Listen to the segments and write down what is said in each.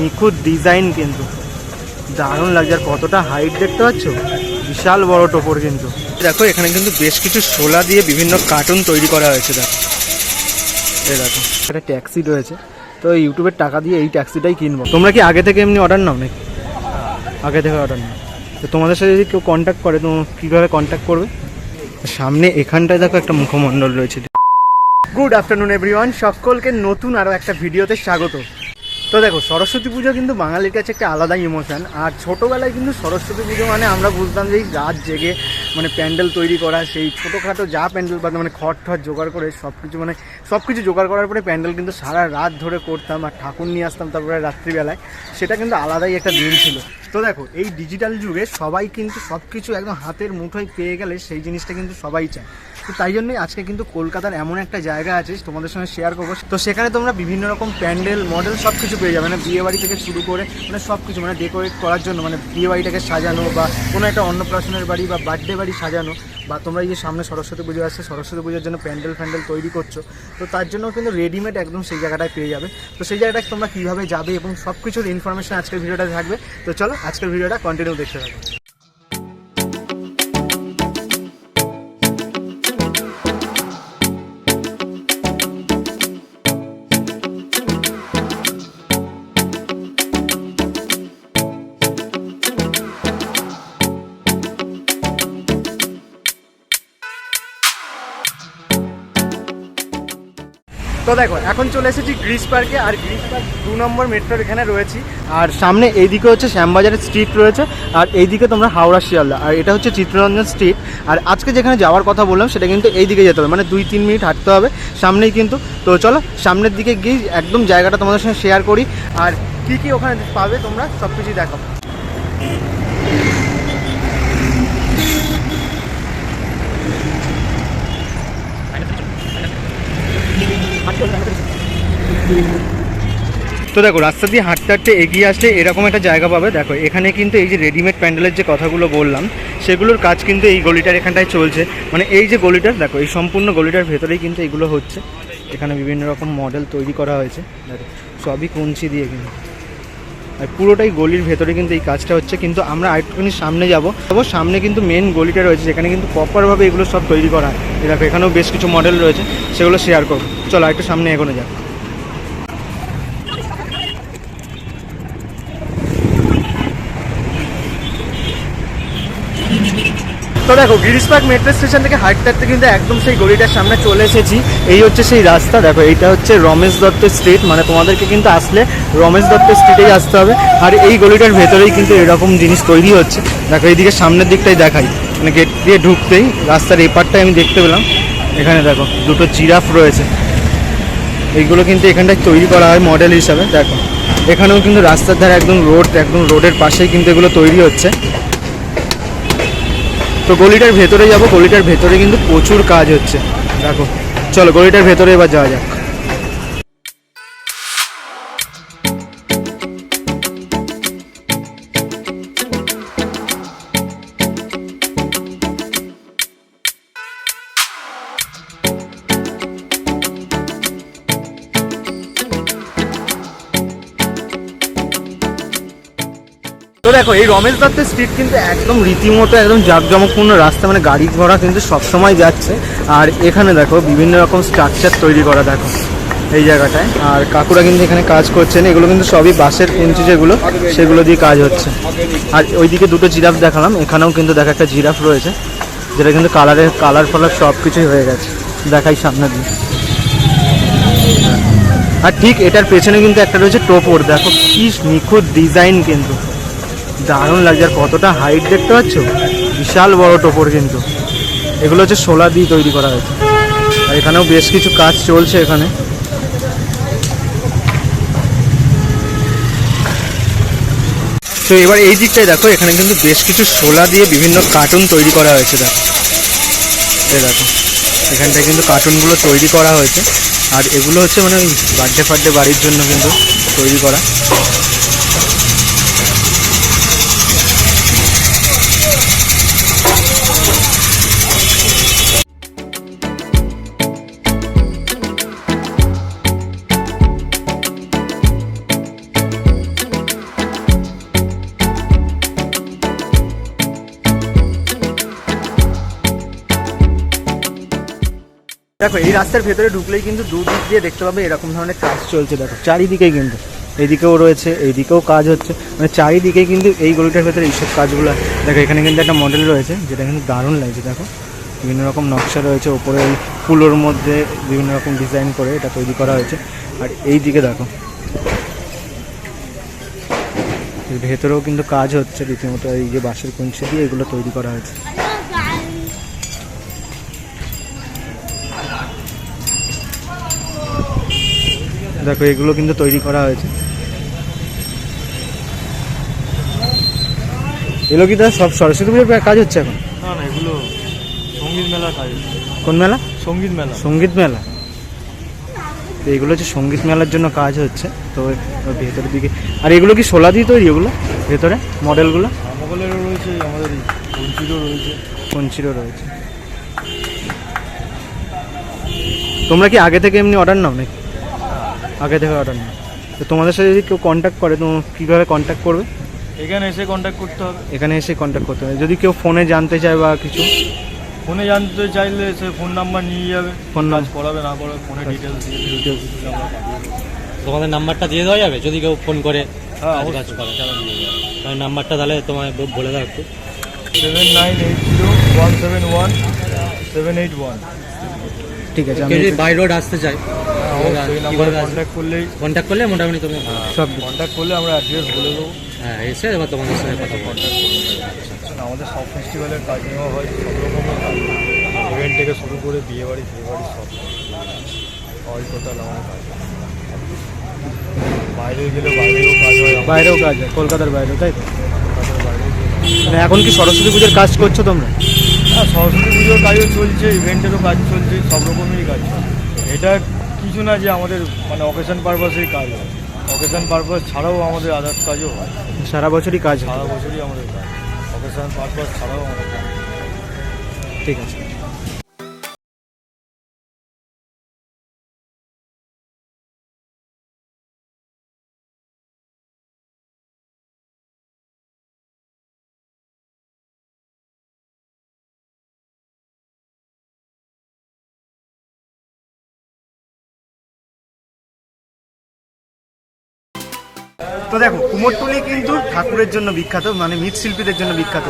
নিখুঁত ডিজাইন কিন্তু। দারুণ লাগছে আর কতটা হাইট দেখতে পাচ্ছ? বিশাল বড় টোপর কিন্তু। দেখো এখানে কিন্তু বেশ কিছু শোলা দিয়ে বিভিন্ন কার্টুন তৈরি করা হয়েছে দেখো। দেখো। একটা ট্যাক্সি রয়েছে তো ইউটিউবের টাকা দিয়ে এই ট্যাক্সিটাই কিনবো। তোমরা কি আগে থেকে এমনি অর্ডার নাও নাকি? আগে থেকে অর্ডার নাও। তো তোমাদের সাথে যদি কেউ কন্ট্যাক্ট করে তো কীভাবে কন্ট্যাক্ট করবে? সামনে এখানটায় দেখো একটা মুখমণ্ডল রয়েছে। গুড আফটারনুন এভরিওয়ান সকলকে নতুন আরও একটা ভিডিওতে স্বাগত। তো দেখো, সরস্বতী পুজো কিন্তু বাঙালির কাছে একটা আলাদা ইমোশন আর ছোটোবেলায় কিন্তু সরস্বতী পুজো মানে আমরা বুঝতাম যে এই রাত জেগে মানে প্যান্ডেল তৈরি করা, সেই ছোটোখাটো যা প্যান্ডেল বাদ মানে খড় ঠড় জোগাড় করে সব কিছু মানে সব কিছু জোগাড় করার পরে প্যান্ডেল কিন্তু সারা রাত ধরে করতাম আর ঠাকুর নিয়ে আসতাম তারপরে রাত্রিবেলায়। সেটা কিন্তু আলাদাই একটা দিন ছিল। তো দেখো, এই ডিজিটাল যুগে সবাই কিন্তু সব কিছু একদম হাতের মুঠোয় পেয়ে গেলে সেই জিনিসটা কিন্তু সবাই চায়। তো তাই জন্যই আজকে কিন্তু কলকাতার এমন একটা জায়গা আছে, তোমাদের সঙ্গে শেয়ার করব। তো সেখানে তোমরা বিভিন্ন রকম প্যান্ডেল মডেল সব কিছু পেয়ে যাবে। মানে বিয়ে বাড়ি থেকে শুরু করে মানে সব কিছু মানে ডেকোরেট করার জন্য মানে বিয়ে বাড়িটাকে সাজানো বা কোনো একটা অন্নপ্রাশনের বাড়ি বা বার্থডে বাড়ি সাজানো বা তোমরা যে সামনে সরস্বতী পুজো আসছে, সরস্বতী পুজোর জন্য প্যান্ডেল ফ্যান্ডেল তৈরি করছ, তো তার জন্য কিন্তু রেডিমেড একদম সেই জায়গাটায় পেয়ে যাবে। তো সেই জায়গাটায় তোমরা কীভাবে যাবে এবং সব কিছুর ইনফরমেশন আজকের ভিডিওটা থাকবে। তো চলো, আজকের ভিডিওটা কন্টিনিউ দেখতে থাকো। তো দেখো, এখন চলে এসেছি গ্রিস পার্কে, আর গ্রিস পার্ক দু নম্বর মেট্রোর এখানে রয়েছি। আর সামনে এইদিকে হচ্ছে শ্যামবাজারের স্ট্রিট রয়েছে, আর এইদিকে তোমরা হাওড়া শিয়ালদা, আর এটা হচ্ছে চিত্তরঞ্জন স্ট্রিট। আর আজকে যেখানে যাওয়ার কথা বললাম, সেটা কিন্তু এই দিকে যেতে হবে মানে দুই তিন মিনিট হাঁটতে হবে, সামনেই কিন্তু। তো চলো, সামনের দিকে গিয়ে একদম জায়গাটা তোমাদের সঙ্গে শেয়ার করি, আর কি কি ওখানে পাবে তোমরা সব কিছুই দেখাবো। তো দেখো, রাস্তা দিয়ে হাঁটতে হাঁটতে এগিয়ে আসলে এরকম একটা জায়গা পাবে। দেখো, এখানে কিন্তু এই যে রেডিমেড প্যান্ডেলের যে কথাগুলো বললাম, সেগুলোর কাজ কিন্তু এই গলিটার এখানটায় চলছে। মানে এই যে গলিটার দেখো, এই সম্পূর্ণ গলিটার ভেতরেই কিন্তু এগুলো হচ্ছে। এখানে বিভিন্ন রকম মডেল তৈরি করা হয়েছে। দেখো, সবই কঞ্চি দিয়ে কিন্তু। আর পুরোটাই গলির ভেতরে কিন্তু এই কাজটা হচ্ছে। কিন্তু আমরা আরেকটুখানি সামনে যাব। তবে সামনে কিন্তু মেন গলিটা রয়েছে, যেখানে কিন্তু প্রপারভাবে এগুলো সব তৈরি করা হয়। দেখো, এখানেও বেশ কিছু মডেল রয়েছে, সেগুলো শেয়ার করব। চলো একটু সামনে এগোনো যাক। তো দেখো গিরিশ পার্ক মেট্রো স্টেশন থেকে হাঁটতে কিন্তু একদম সেই গলিটার সামনে চলে এসেছি। এই হচ্ছে সেই রাস্তা। দেখো, এইটা হচ্ছে রমেশ দত্ত স্ট্রিট মানে তোমাদেরকে কিন্তু আসলে রমেশ দত্ত স্ট্রিটেই আসতে হবে। আর এই গলিটার ভেতরেই কিন্তু এরকম জিনিস তৈরি হচ্ছে। দেখো, এইদিকে সামনের দিকটাই দেখাই। মানে গেট দিয়ে ঢুকতেই রাস্তার এপারটাই আমি দেখতে পেলাম। এখানে দেখো, দুটো জিরাফ রয়েছে। এইগুলো কিন্তু এখানটায় তৈরি করা হয় মডেল হিসাবে। দেখো, এখানেও কিন্তু রাস্তার ধারে একদম রোড একদম রোডের পাশেই কিন্তু এগুলো তৈরি হচ্ছে। তো গলিটার ভেতরে যাব, গলিটার ভেতরে কিন্তু প্রচুর কাজ হচ্ছে। দেখো, চলো গলিটার ভেতরে এবার যাওয়া যাক। তো দেখো, এই রমেশ দত্তের স্ট্রিট কিন্তু একদম রীতিমতো একদম জাঁকজমকপূর্ণ রাস্তা মানে গাড়ি ঘোড়া কিন্তু সবসময় যাচ্ছে। আর এখানে দেখো, বিভিন্ন রকম স্ট্রাকচার তৈরি করা দেখো, এই জায়গাটায়। আর কাকুরা কিন্তু এখানে কাজ করছেন, এগুলো কিন্তু সবই বাঁশের কুঞ্চি যেগুলো, সেগুলো দিয়ে কাজ হচ্ছে। আর ওইদিকে দুটো জিরাফ দেখালাম, এখানেও কিন্তু দেখো একটা জিরাফ রয়েছে, যেটা কিন্তু কালারের কালার ফালার সব কিছুই হয়ে গেছে। দেখাই সামনে দিয়ে আর ঠিক এটার পেছনে কিন্তু একটা রয়েছে টোপর, দেখো কি নিখুঁত ডিজাইন কিন্তু। দারুণ লাগছে। আর কতটা হাইট দেখতে পাচ্ছ? বিশাল বড় টোপর কিন্তু। এগুলো হচ্ছে শোলা দিয়ে তৈরি করা হয়েছে। আর এখানেও বেশ কিছু কাজ চলছে এখানে। তো এবার এই দিকটায় দেখো, এখানে কিন্তু বেশ কিছু শোলা দিয়ে বিভিন্ন কার্টুন তৈরি করা হয়েছে, দেখো। দেখো, এখানটায় কিন্তু কার্টুনগুলো তৈরি করা হয়েছে। আর এগুলো হচ্ছে মানে ওই বার্থডে ফার্থডে বাড়ির জন্য কিন্তু তৈরি করা। দেখো, এই রাস্তার ভেতরে ঢুকলেই কিন্তু দুদিক দিয়ে দেখতে পাবে এরকম ধরনের কাজ চলছে। দেখো, চারিদিকেই কিন্তু এইদিকেও রয়েছে এইদিকেও কাজ হচ্ছে। মানে চারিদিকে কিন্তু এই গলিটার ভেতরে এইসব কাজগুলো দেখো, এখানে কিন্তু একটা মডেল রয়েছে, যেটা কিন্তু দারুণ লাগছে, দেখো। বিভিন্ন রকম নকশা রয়েছে, ওপরে ওই কুলোর মধ্যে বিভিন্ন রকম ডিজাইন করে এটা তৈরি করা হয়েছে। আর এই দিকে দেখো ভেতরেও কিন্তু কাজ হচ্ছে, রীতিমতো এই যে বাঁশের কুঞ্চি দিয়ে এগুলো তৈরি করা হয়েছে। দেখো এগুলো কিন্তু তৈরি করা হয়েছে। এগুলো কি তার সব সরস্বতী পুজোর কাজ হচ্ছে এখন? না না এগুলো সংগীত মেলার কাজ কোন মেলা? সংগীত মেলা। সংগীত মেলা। তো এগুলো হচ্ছে সংগীত মেলার জন্য কাজ হচ্ছে। তো ভেতরের দিকে আর এগুলো কি সোলা দিয়ে তৈরি এগুলো? ভেতরে মডেলগুলো? রয়েছে আমাদের কঞ্চিরও রয়েছে। কঞ্চিরও রয়েছে। তোমরা কি আগে থেকে এমনি অর্ডার নাও নাকি? আগে থেকে অর্ডার নাও তো তোমাদের সাথে যদি কেউ কন্ট্যাক্ট করে তো কীভাবে কন্ট্যাক্ট করবে? এখানে এসে কন্ট্যাক্ট করতে হবে। এখানে এসে কন্ট্যাক্ট করতে হবে। যদি কেউ ফোনে জানতে চায় বা কিছু? ফোনে জানতে চাইলে সে ফোন নাম্বার নিয়ে যাবে। ফোন কাজ নাম্বার করাবে না করাবে ফোনে ডিটেলস দিয়ে পাঠিয়ে দেবো তোমাদের নাম্বারটা দিয়ে দেওয়া যাবে? যদি কেউ ফোন করে হ্যাঁ কাজ করে নাম্বারটা তাহলে তোমায় বলে দাও একটু। Seven nine eight zero one seven one seven eight one ঠিক আছে আমি যদি বাই রোড আসতে নাম্বারে কন্ট্যাক্ট করলেই কন্ট্যাক্ট করলে মোটামুটি তুমি সব কন্ট্যাক্ট করলে আমরা অ্যাড্রেস বলে দেবো। হ্যাঁ এসে এবার তোমাদের সঙ্গে কথা বলব। কন্ট্যাক্ট করবে আমাদের সব ফেস্টিভ্যালের কাজ নেওয়া হয় সব রকমের কাজ। ইভেন্ট থেকে শুরু করে বিয়ে বাড়ি বিয়ে বাড়ি সব। অল টোটাল আমার কাজ। বাইরে গেলে বাইরেও কাজ হয় বাইরেও কাজ হয় কলকাতার বাইরেও তাই তো? বাইরে মানে এখন কি সরস্বতী পুজোর কাজ করছ তোমরা? হ্যাঁ সরস্বতী পুজোর কাজও চলছে ইভেন্টেরও কাজ চলছে সব রকমেরই কাজ চলছে। এটা কিছু না যে আমাদের মানে অকেশন পারপাসেই কাজ হয়। অকেশন পারপাস ছাড়াও আমাদের আদার্স কাজও হয়। সারা বছরই কাজ সারা বছরই আমাদের কাজ অকেশন পারপাস ছাড়াও আমাদের কাজ ঠিক আছে। তো দেখো কুমোরটুলি কিন্তু ঠাকুরের জন্য বিখ্যাত মানে মৃৎশিল্পীদের জন্য বিখ্যাত।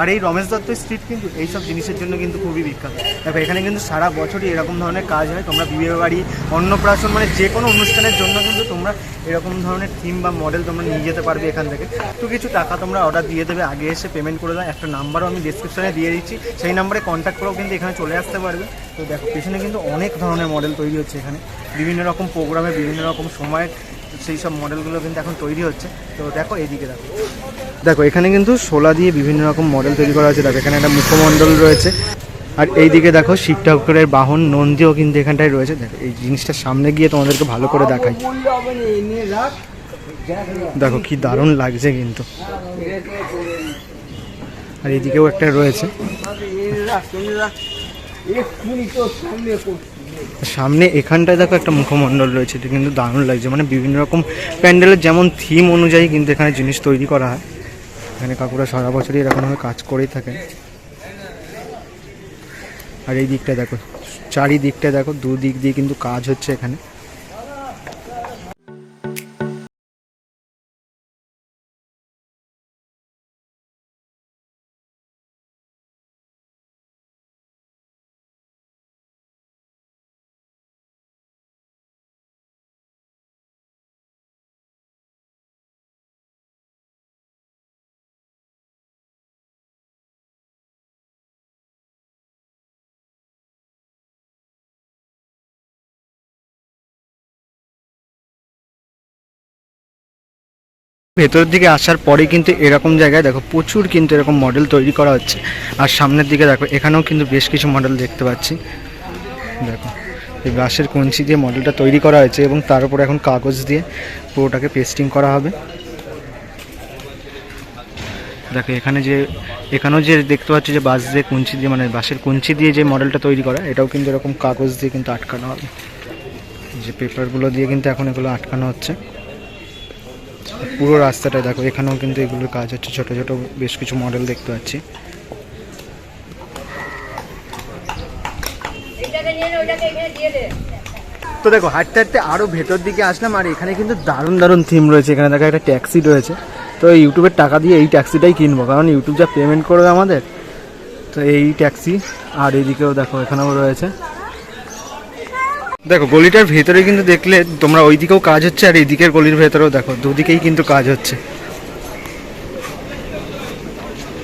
আর এই রমেশ দত্ত স্ট্রিট কিন্তু এইসব জিনিসের জন্য কিন্তু খুবই বিখ্যাত। দেখো, এখানে কিন্তু সারা বছরই এরকম ধরনের কাজ হয়। তোমরা বিয়ে বাড়ি, অন্নপ্রাশন মানে যে কোনো অনুষ্ঠানের জন্য কিন্তু তোমরা এরকম ধরনের থিম বা মডেল তোমরা নিয়ে যেতে পারবে এখান থেকে। তো কিছু টাকা তোমরা অর্ডার দিয়ে দেবে, আগে এসে পেমেন্ট করে দাও। একটা নাম্বারও আমি ডিসক্রিপশনে দিয়ে দিচ্ছি। সেই নাম্বারে কন্ট্যাক্ট করেও কিন্তু এখানে চলে আসতে পারবে। তো দেখো, পেছনে কিন্তু অনেক ধরনের মডেল তৈরি হচ্ছে এখানে। বিভিন্ন রকম প্রোগ্রামে বিভিন্ন রকম সময়ের সেই সব মডেলগুলো কিন্তু এখন তৈরি হচ্ছে। তো দেখো এইদিকে দেখো। দেখো, এখানে কিন্তু শোলা দিয়ে বিভিন্ন রকম মডেল তৈরি করা হয়েছে। দেখো, এখানে একটা মুখমণ্ডল রয়েছে। আর এইদিকে দেখো শিব ঠাকুরের বাহন নন্দীও কিন্তু এখানটায় রয়েছে। দেখো, এই জিনিসটা সামনে গিয়ে তোমাদেরকে ভালো করে দেখাই। দেখো, কি দারুণ লাগছে কিন্তু। আর এইদিকেও একটা রয়েছে। সামনে এখানটায় দেখো একটা মুখমণ্ডল রয়েছে, এটা কিন্তু দারুণ লাগছে। মানে বিভিন্ন রকম প্যান্ডেলের যেমন থিম অনুযায়ী কিন্তু এখানে জিনিস তৈরি করা হয়। এখানে কাকুরা সারা বছরই এরকমভাবে কাজ করেই থাকেন। আর এই দিকটা দেখো চারিদিকটা দেখো, দুদিক দিয়ে কিন্তু কাজ হচ্ছে এখানে। ভেতরের দিকে আসার পরে কিন্তু এরকম জায়গায় দেখো প্রচুর কিন্তু এরকম মডেল তৈরি করা হচ্ছে। আর সামনের দিকে দেখো, এখানেও কিন্তু বেশ কিছু মডেল দেখতে পাচ্ছি। দেখো, এই বাঁশের কঞ্চি দিয়ে মডেলটা তৈরি করা হয়েছে এবং তার উপর এখন কাগজ দিয়ে পুরোটাকে পেস্টিং করা হবে। দেখো, এখানে যে, এখানেও যে দেখতে পাচ্ছি যে বাঁশ দিয়ে কুঞ্চি দিয়ে মানে বাঁশের কুঞ্চি দিয়ে যে মডেলটা তৈরি করা, এটাও কিন্তু এরকম কাগজ দিয়ে কিন্তু আটকানো হবে। যে পেপারগুলো দিয়ে কিন্তু এখন এগুলো আটকানো হচ্ছে। পুরো রাস্তাটা দেখো এখানেও কিন্তু এগুলোর কাজ হচ্ছে ছোট ছোট বেশ কিছু মডেল দেখতে পাচ্ছি। এটাকে নিয়ে ওইটাকে এখানে দিয়ে দে। তো দেখো হাঁটতে হাঁটতে আরও ভেতর দিকে আসলাম আর এখানে কিন্তু দারুণ দারুণ থিম রয়েছে। এখানে দেখো একটা ট্যাক্সি রয়েছে। তো এই ইউটিউবের টাকা দিয়ে এই ট্যাক্সিটাই কিনবো কারণ ইউটিউব যা পেমেন্ট করবে আমাদের তো এই ট্যাক্সি আর এদিকেও দেখো এখানেও রয়েছে। দেখো, গলিটার ভেতরে কিন্তু দেখলে তোমরা ওই দিকেও কাজ হচ্ছে আর এইদিকের গলির ভেতরেও দেখো, দুদিকেই কিন্তু কাজ হচ্ছে।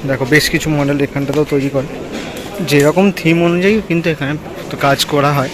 দেখো, বেশ কিছু মডেল এখানটাতেও তৈরি করে। যেরকম থিম অনুযায়ী কিন্তু এখানে তো কাজ করা হয়।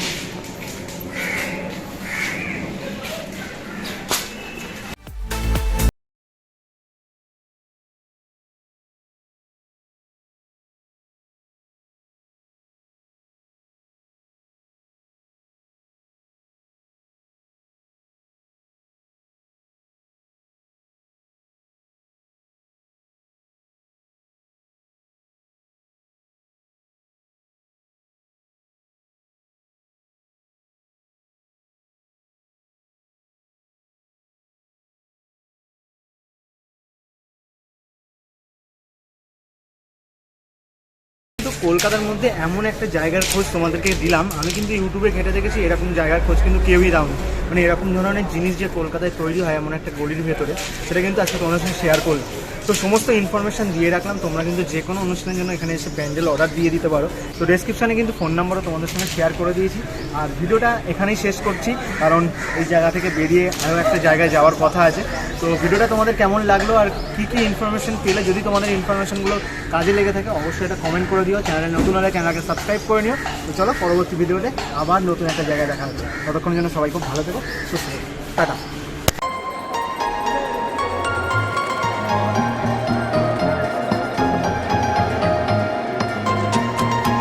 কলকাতার মধ্যে এমন একটা জায়গার খোঁজ তোমাদেরকে দিলাম। আমি কিন্তু ইউটিউবে ঘেটে দেখেছি এরকম জায়গার খোঁজ, কিন্তু কেউই দাওনি। মানে এরকম ধরনের জিনিস যে কলকাতায় তৈরি হয় এমন একটা গলির ভেতরে, সেটা কিন্তু আজকে তোমাদের সঙ্গে শেয়ার করলাম। তো সমস্ত ইনফরমেশন দিয়ে রাখলাম, তোমরা কিন্তু যে কোনো অনুষ্ঠানের জন্য এখানে এসে ব্যান্ডেল অর্ডার দিয়ে দিতে পারো। তো ডেসক্রিপশনে কিন্তু ফোন নাম্বারও তোমাদের সঙ্গে শেয়ার করে দিয়েছি। আর ভিডিওটা এখানেই শেষ করছি, কারণ এই জায়গা থেকে বেরিয়ে আরও একটা জায়গায় যাওয়ার কথা আছে। তো ভিডিওটা তোমাদের কেমন লাগল আর কী কী ইনফরমেশন পেলে যদি তোমাদের ইনফরমেশনগুলো কাজে লেগে থাকে, অবশ্যই এটা কমেন্ট করে দিও। চ্যানেলে নতুন হলে চ্যানেলকে সাবস্ক্রাইব করে নিও। তো চলো, পরবর্তী ভিডিওতে আবার নতুন একটা জায়গায় দেখা হচ্ছে। ততক্ষণের জন্য সবাই খুব ভালো থেকো, সুস্থ থেকো। টাটা।